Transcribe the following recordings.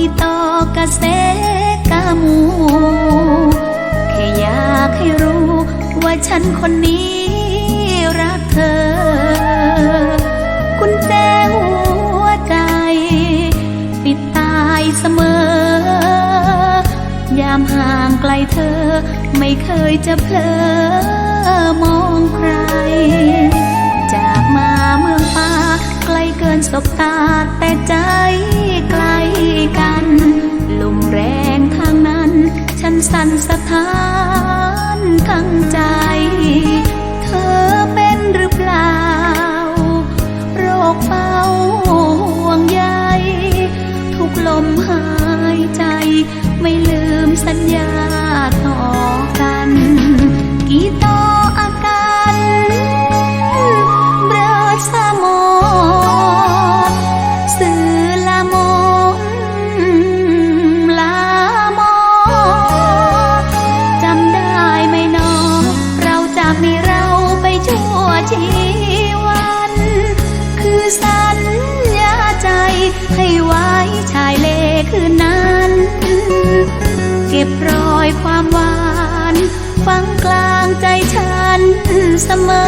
อีตอกระเสกามูแค่อยากให้รู้ว่าฉันคนนี้รักเธอ คุณแจหัวใจ ปิดตายเสมอ ยามห่างไกลเธอ ไม่เคยจะเพลอมองใคร ไม่ลืมสัญญา เสมอ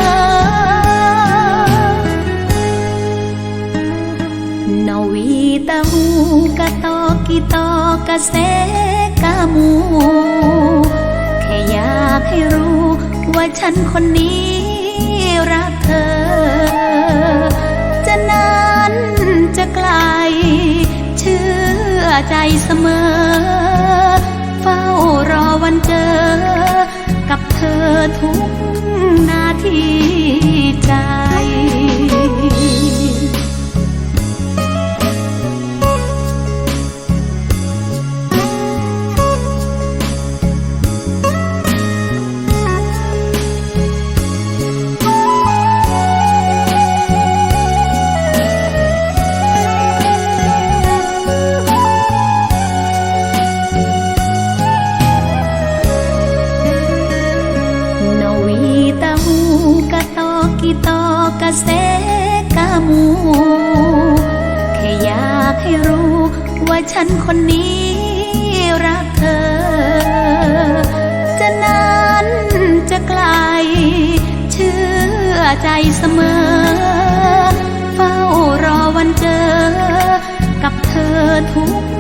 นวีตะหูกะตอกิตอกะเสกะมูแค่อยากให้รู้ว่าฉันคนนี้รักเธอ จะนานจะไกล เชื่อใจเสมอ ตอกะเสกะมูแค่อยากให้รู้ว่าฉันคนนี้รักเธอ จะนานจะไกล เชื่อใจเสมอ เฝ้ารอวันเจอ กับเธอทุก